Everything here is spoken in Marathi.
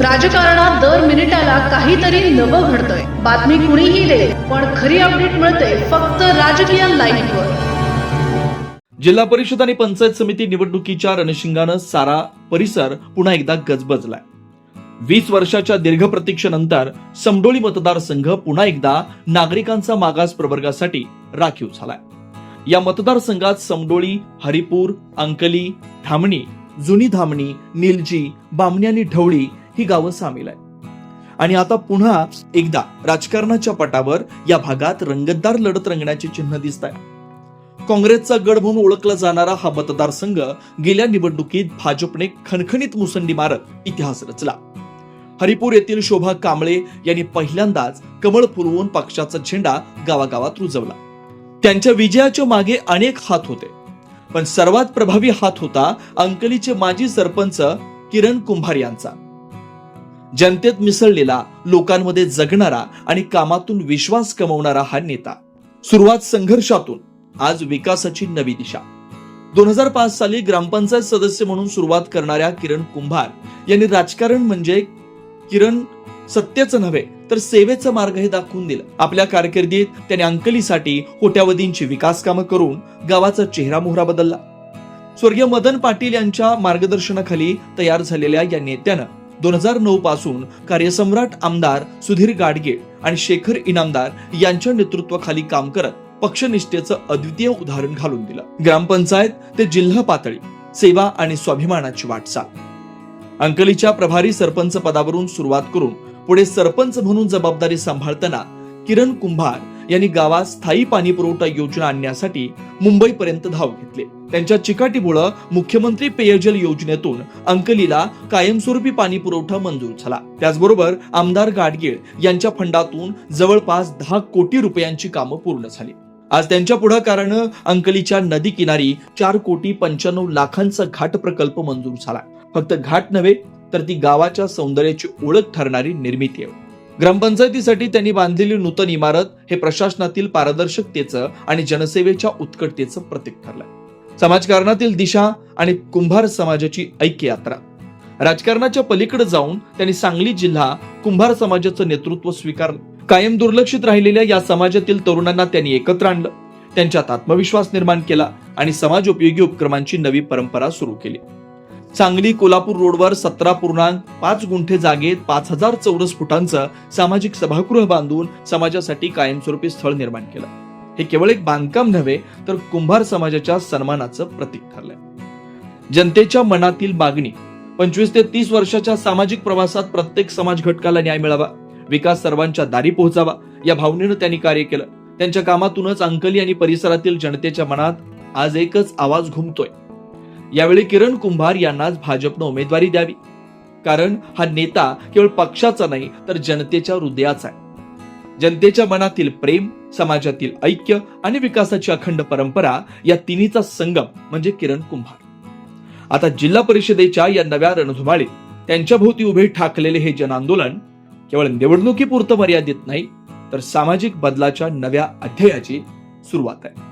राजकारणात दर मिनिटाला काहीतरी नवं घडतंय. बातमी कुणीही दे पण खरी अपडेट मिळते फक्त राजकीय लाईव्हवर जिल्हा परिषद आणि पंचायत समिती निवडणुकीच्या रणशिंगानं सारा परिसर पुन्हा एकदा गजबजलाय. वीस वर्षाच्या दीर्घ प्रतीक्षेनंतर समडोळी मतदारसंघ पुन्हा एकदा नागरिकांचा मागास प्रवर्गासाठी राखीव झालाय. या मतदारसंघात समडोळी हरिपूर अंकली धामणी जुनी धामणी निलजी बामणी आणि ढवळी ही गावं सामील आहेत. आणि आता पुन्हा एकदा राजकारणाच्या पटावर या भागात रंगतदार लढत रंगण्याचे चिन्ह दिसत आहे काँग्रेसचा गड म्हणून ओळखला जाणारा हा मतदारसंघ गेल्या निवडणुकीत भाजपने खणखणीत मुसंडी मारत इतिहास रचला. हरिपूर येथील शोभा कांबळे यांनी पहिल्यांदाच कमळ फुलवून पक्षाचा झेंडा गावागावात रुजवला. त्यांच्या विजयाच्या मागे अनेक हात होते. पण सर्वात प्रभावी हात होता अंकलीचे माजी सरपंच किरण कुंभार यांचा. जनतेत मिसळलेला लोकांमध्ये जगणारा आणि कामातून विश्वास कमवणारा हा नेता. सुरुवात संघर्षातून आज विकासाची नवी दिशा. दोन हजार पाच साली ग्रामपंचायत सदस्य म्हणून सुरुवात करणाऱ्या किरण कुंभार यांनी राजकारण म्हणजे किरण सत्तेचं नव्हे तर सेवेचं मार्ग हे दाखवून दिलं. आपल्या कारकिर्दीत त्याने अंकलीसाठी कोट्यावधींची विकास कामं करून गावाचा चेहरा मोहरा बदलला. स्वर्गीय मदन पाटील यांच्या मार्गदर्शनाखाली तयार झालेल्या या नेत्यानं दोन हजार नऊ पासून कार्यसम्राट आमदार सुधीर गाडगे आणि शेखर इनामदार यांच्या नेतृत्वाखाली काम करत पक्षनिष्ठेचं अद्वितीय उदाहरण घालून दिलं. ग्रामपंचायत ते जिल्हा पातळी सेवा आणि स्वाभिमानाची वाटचाल. अंकलीच्या प्रभारी सरपंच पदावरून सुरुवात करून पुढे सरपंच म्हणून जबाबदारी सांभाळताना किरण कुंभार यांनी गावात स्थायी पाणी पुरवठा योजना आणण्यासाठी मुंबईपर्यंत धाव घेतली. त्यांच्या चिकाटीमुळं मुख्यमंत्री पेयजल योजनेतून अंकलीला कायमस्वरूपी पाणी पुरवठा मंजूर झाला. त्याचबरोबर आमदार गाडगीळ यांच्या फंडातून जवळपास दहा कोटी रुपयांची कामं पूर्ण झाली. आज त्यांच्या पुढाकारानं अंकलीच्या नदी किनारी चार कोटी पंच्याण्णव लाखांचा घाट प्रकल्प मंजूर झाला. फक्त घाट नव्हे तर ती गावाच्या सौंदर्याची ओळख ठरणारी निर्मिती आहे. ग्रामपंचायतीसाठी त्यांनी बांधलेली नूतन इमारत हे प्रशासनातील पारदर्शकतेचं आणि जनसेवेच्या उत्कटतेचं प्रतीक ठरलंय. समाजकारणातील दिशा आणि कुंभार समाजाची ऐक्य यात्रा राजकारणाच्या पलीकडे जाऊन त्यांनी सांगली जिल्हा कुंभार समाजाचं नेतृत्व स्वीकारलं कायम दुर्लक्षित राहिलेल्या या समाजातील तरुणांना त्यांनी एकत्र आणलं. त्यांच्यात आत्मविश्वास निर्माण केला आणि समाज उपयोगी उपक्रमांची नवी परंपरा सुरू केली. सांगली कोल्हापूर रोडवर सतरा पूर्णांक पाच गुंठे जागेत पाच हजार चौरस फुटांचं सामाजिक सभागृह बांधून समाजासाठी कायमस्वरूपी स्थळ निर्माण केलं. हे केवळ एक बांधकाम नव्हे तर कुंभार समाजाच्या सन्मानाचं प्रतीक ठरलंय. जनतेच्या मनातील मागणी पंचवीस ते तीस वर्षाच्या सामाजिक प्रवासात प्रत्येक समाज घटकाला न्याय मिळावा विकास सर्वांच्या दारी पोहोचावा या भावनेनं त्यांनी कार्य केलं. त्यांच्या कामातूनच अंकली आणि परिसरातील जनतेच्या मनात आज एकच आवाज घुमतोय. यावेळी किरण कुंभार यांनाच भाजपनं उमेदवारी द्यावी. कारण हा नेता केवळ पक्षाचा नाही तर जनतेच्या हृदयाचा आहे. जनतेच्या मनातील प्रेम समाजातील ऐक्य आणि विकासाची अखंड परंपरा या तिन्हीचा संगम म्हणजे किरण कुंभार. आता जिल्हा परिषदेच्या या नव्या रणधुमाळीत त्यांच्या भोवती उभे ठाकलेले हे जनआंदोलन केवळ निवडणुकीपुरतं मर्यादित नाही तर सामाजिक बदलाच्या नव्या अध्यायाची सुरुवात आहे.